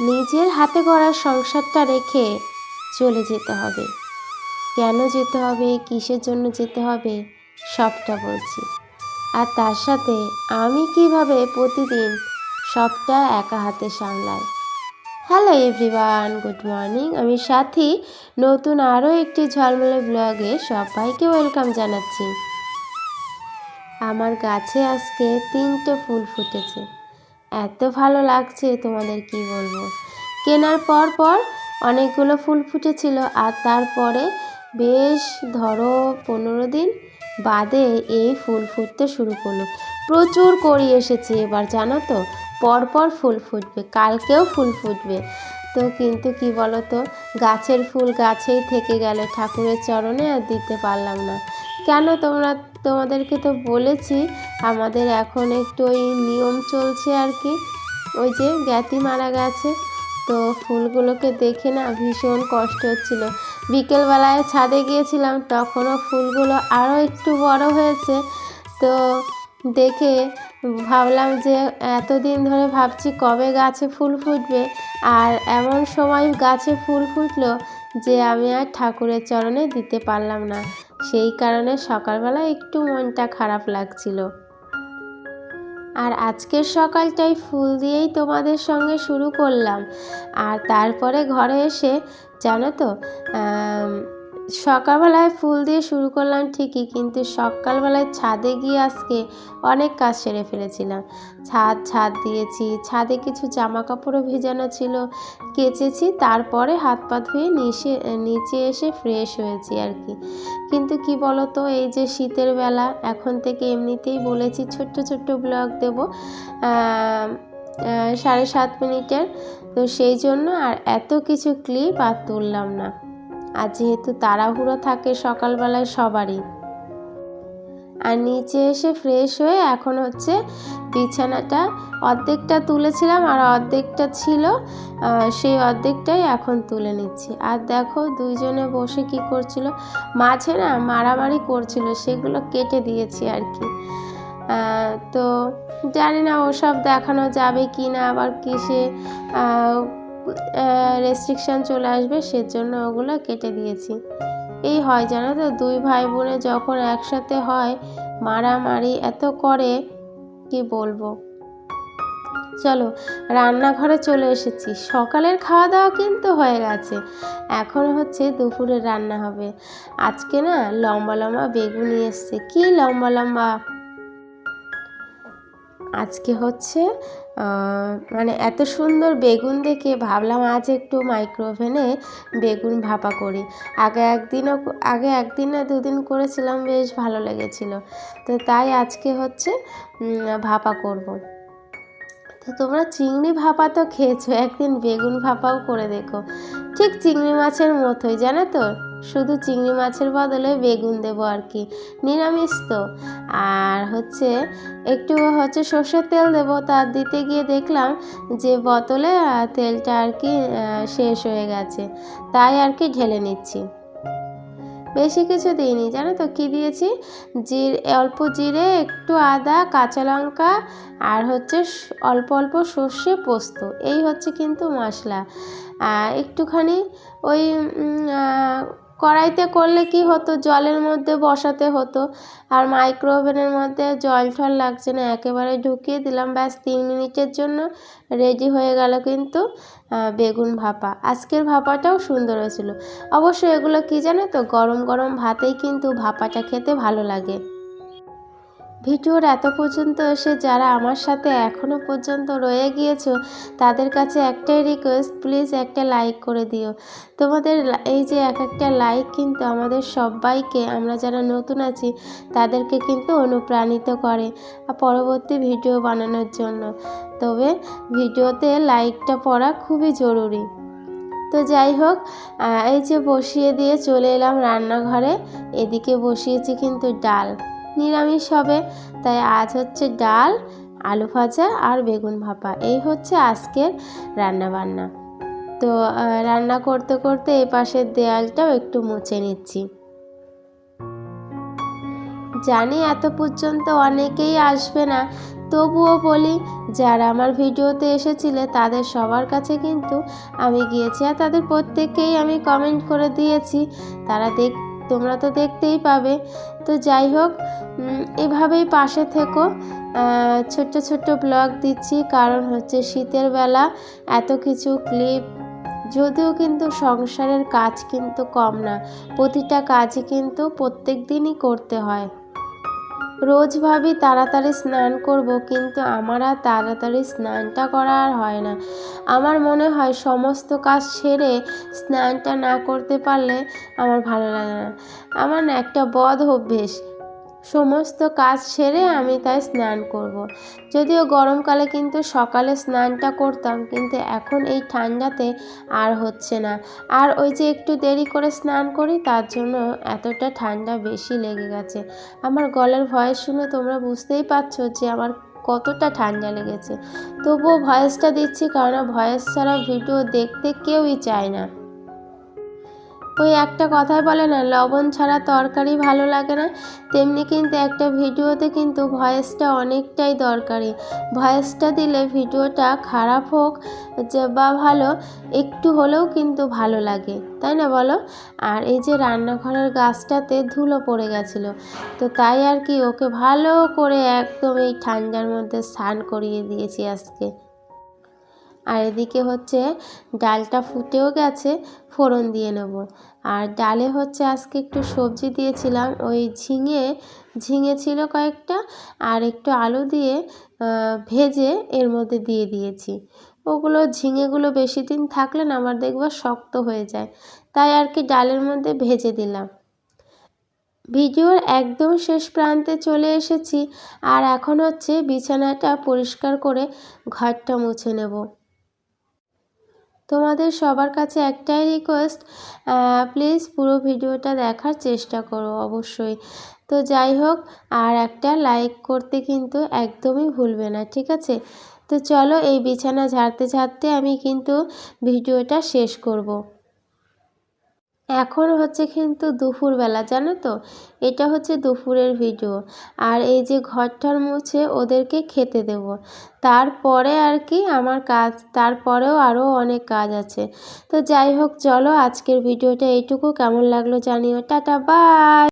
নিজের হাতে গড়া সংসারটা রেখে চলে যেতে হবে। কেন যেতে হবে? কিসের জন্য যেতে হবে? সবটা বলছি। আর তার সাথে আমি কীভাবে প্রতিদিন সবটা একা হাতে সামলাই? হ্যালো এভরিওয়ান গুড মর্নিং আমি সাথী, নতুন আরও একটি ঝলমলে ব্লগে সবাইকে ওয়েলকাম জানাচ্ছি। আমার গাছে আজকে তিনটে ফুল ফুটেছে। এত ভালো লাগছে তোমাদের কি বলব? কেনার পর পর অনেকগুলো ফুল ফুটেছিল আর তারপরে বেশ ধরো পনেরো দিন বাদে এই ফুল ফুটতে শুরু করল। প্রচুর করি এসেছে এবার, জানো তো? পরপর ফুল ফুটবে, কালকেও ফুল ফুটবে। তো কিন্তু কি বলো তো গাছের ফুল গাছেই থেকে গেল, ঠাকুরের চরণে আর দিতে পারলাম না। কেন তোমরা তোমাদেরকে তো বলেছি, আমাদের এখন একটু ওই নিয়ম চলছে আর কি। ওই যে জ্ঞাতি মারা গেছে, তো ফুলগুলোকে দেখে না ভীষণ কষ্ট হচ্ছিল। বিকেলবেলায় ছাদে গিয়েছিলাম, তখনও ফুলগুলো আরও একটু বড় হয়েছে। তো দেখে ভাবলাম যে এতদিন ধরে ভাবছি কবে গাছে ফুল ফুটবে, আর এমন সময় গাছে ফুল ফুটলো যে আমি আর ঠাকুরের চরণে দিতে পারলাম না। সেই কারণে সকালবেলা একটু মনটা খারাপ লাগছিল। আর আজকের সকালটাই ফুল দিয়েই তোমাদের সঙ্গে শুরু করলাম। আর তারপরে ঘরে এসে, জানো তো সকালবেলায় ফুল দিয়ে শুরু করলাম ঠিকই, কিন্তু সকালবেলায় ছাদে গিয়ে আজকে অনেক কাজ সেরে ফেলেছিলাম। ছাদ ছাদ দিয়েছি, ছাদে কিছু জামা কাপড়ও ভেজানো ছিল, কেচেছি, তারপরে হাত পা ধুয়ে নিচে নিচে এসে ফ্রেশ হয়েছি আর কি। কিন্তু কি বলতো, এই যে শীতের বেলা, এখন থেকে এমনিতেই বলেছি ছোট্ট ছোট্ট ব্লগ দেবো সাড়ে সাত মিনিটের, তো সেই জন্য আর এত কিছু ক্লিপ আর তুললাম না। আর যেহেতু তাড়াহুড়ো থাকে সকালবেলায় সবারই। আর নিচে এসে ফ্রেশ হয়ে এখন হচ্ছে বিছানাটা অর্ধেকটা তুলেছিলাম আর অর্ধেকটা ছিল সেই অর্ধেকটাই এখন তুলে নিচ্ছি। আর দেখো দুইজনে বসে কি করছিল? মাঝে না মারামারি করছিল, সেগুলো কেটে দিয়েছি আর কি। তো জানি না ওসব দেখানো যাবে কি না, আবার কিসে রেস্ট্রিকশান চলে আসবে, সেজন্য ওগুলো কেটে দিয়েছি। এই হয় জানো তো, দুই ভাই বোনে যখন একসাথে হয়, মারামারি এত করে, কি বলব? চলো, রান্নাঘরে চলে এসেছি। সকালের খাওয়া দাওয়া কিন্তু হয়ে গেছে। এখন হচ্ছে দুপুরে রান্না হবে। আজকে না লম্বা লম্বা বেগুনি এসছে। কি লম্বা লম্বা? আজকে হচ্ছে মানে এত সুন্দর বেগুন দেখে ভাবলাম আজ একটু মাইক্রোওভেনে বেগুন ভাপা করি আগে একদিনও, আগে একদিন না দুদিন করেছিলাম, বেশ ভালো লেগেছিল তো তাই আজকে হচ্ছে ভাপা করব। তো তোমরা চিংড়ি ভাপা তো খেয়েছো, একদিন বেগুন ভাপাও করে দেখো। ঠিক চিংড়ি মাছের মতোই, জানো তো? শুধু চিংড়ি মাছের বদলে বেগুন দেবো আর কি, নিরামিষ তো। আর হচ্ছে একটু হচ্ছে সর্ষের তেল দেবো তার দিতে গিয়ে দেখলাম যে বোতলে তেলটা আর কি শেষ হয়ে গেছে, তাই আর কি ঢেলে নিচ্ছি। বেশি কিছু দিইনি, জানো তো কী দিয়েছি? জির, অল্প জিরে, একটু আদা, কাঁচা লঙ্কা আর হচ্ছে অল্প অল্প সর্ষে পোস্ত, এই হচ্ছে কিন্তু মশলা। একটুখানি ওই কড়াইতে করলে কি হতো? জলের মধ্যে বসাতে হতো। আর মাইক্রো ওভেনের মধ্যে জল ঠল লাগছে না, একেবারে ঢুকিয়ে দিলাম। ব্যাস, তিন মিনিটের জন্য রেডি হয়ে গেল কিন্তু বেগুন ভাপা। আজকের ভাপাটাও সুন্দর হয়েছিল। অবশ্য এগুলো কি জানো তো, গরম গরম ভাতেই কিন্তু ভাপাটা খেতে ভালো লাগে। ভিডিওর এত পর্যন্ত এসে যারা আমার সাথে এখনও পর্যন্ত রয়ে গিয়েছো, তাদের কাছে একটাই রিকোয়েস্ট প্লিজ একটা লাইক করে দিও। তোমাদের এই যে এক একটা লাইক কিন্তু আমাদের সবাইকে, আমরা যারা নতুন আছি, তাদেরকে কিন্তু অনুপ্রাণিত করে পরবর্তী ভিডিও বানানোর জন্য। তবে ভিডিওতে লাইকটা পড়া খুবই জরুরি। তো যাই হোক এই যে বসিয়ে দিয়ে চলে এলাম রান্নাঘরে, এদিকে বসিয়েছি কিন্তু ডাল। নিরামিষ হবে। তাই আজ হচ্ছে ডাল, আলু ভাজা আর বেগুন ভাপা। এই হচ্ছে আজকের রান্না বান্না তো রান্না করতে করতে এই পাশের দেয়ালটাও একটু মুছে নিচ্ছি। জানি এত পর্যন্ত অনেকেই আসবে না, তবুও বলি, যারা আমার ভিডিওতে এসেছিলে তাদের সবার কাছে কিন্তু আমি গিয়েছি আর তাদের প্রত্যেককেই আমি কমেন্ট করে দিয়েছি। তারা দেখ তোমরা তো দেখতেই পাবে। তো যাই হোক এভাবেই পাশে থেকো। ছোট্ট ছোট্ট ব্লগ দিচ্ছি, কারণ হচ্ছে শীতের বেলা এত কিছু ক্লিপ যদিও কিন্তু সংসারের কাজ কিন্তু কম না। প্রতিটা কাজই কিন্তু প্রত্যেক দিনই করতে হয়। রোজ ভাবি তাড়াতাড়ি স্নান করব, কিন্তু আমার আর তাড়াতাড়ি স্নানটা করা আর হয় না। আমার মনে হয় সমস্ত কাজ সেরে স্নানটা না করতে পারলে আমার ভালো লাগে না। আমার একটা বদ অভ্যেস। সমস্ত কাজ সেরে আমি তাই স্নান করব। যদিও গরমকালে কিন্তু সকালে স্নানটা করতাম, কিন্তু এখন এই ঠান্ডাতে আর হচ্ছে না। আর ওই যে একটু দেরি করে স্নান করি, তার জন্য এতটা ঠান্ডা বেশি লেগে গেছে। আমার গলার ভয়েস শুনে তোমরা বুঝতেই পারছ যে আমার কতটা ঠান্ডা লেগেছে। তবুও ভয়েসটা দিচ্ছি কারণ ভয়েস ছাড়া ভিডিও দেখতে কেউই চায় না। ওই একটা কথাই বলে না, লবণ ছাড়া তরকারি ভালো লাগে না। তেমনি কিন্তু একটা ভিডিওতে কিন্তু ভয়েসটা অনেকটাই দরকারি। ভয়েসটা দিলে ভিডিওটা খারাপ হোক যে বা ভালো, একটু হলেও কিন্তু ভালো লাগে, তাই না বলো? আর এই যে রান্নাঘরের গাছটাতে ধুলো পড়ে গেছিল, তো তাই আর কি ওকে ভালো করে একদম এই ঠান্ডার মধ্যে স্নান করিয়ে দিয়েছি আজকে। আর এদিকে হচ্ছে ডালটা ফুটেও গেছে, ফোড়ন দিয়ে নেব। আর ডালে হচ্ছে আজকে একটু সবজি দিয়েছিলাম, ওই ঝিঙে ঝিঙে ছিল কয়েকটা আর একটু আলু দিয়ে ভেজে এর মধ্যে দিয়ে দিয়েছি। ওগুলো ঝিঙেগুলো বেশি দিন থাকলে না আমার দেখবা শক্ত হয়ে যায়, তাই আর কি ডালের মধ্যে ভেজে দিলাম। ভিডিওর একদম শেষ প্রান্তে চলে এসেছি, আর এখন হচ্ছে বিছানাটা পরিষ্কার করে ঘরটা মুছে নেব। তোমাদের সবার কাছে একটাই রিকোয়েস্ট প্লিজ পুরো ভিডিওটা দেখার চেষ্টা করো অবশ্যই তো যাই হোক, আর একটা লাইক করতে কিন্তু একদমই ভুলবে না, ঠিক আছে তো চলো এই বিছানা ঝাড়তে ঝাড়তে আমি কিন্তু ভিডিওটা শেষ করব। এখন হচ্ছে কিন্তু দুপুরবেলা, জানো তো? এটা হচ্ছে দুপুরের ভিডিও আর এই যে ঘরটার মুছে ওদেরকে খেতে দেব। তারপরে আর কি আমার কাজ, তারপরেও আরও অনেক কাজ আছে। তো যাই হোক, চলো আজকের ভিডিওটা এইটুকু। কেমন লাগল জানিও। Tata bye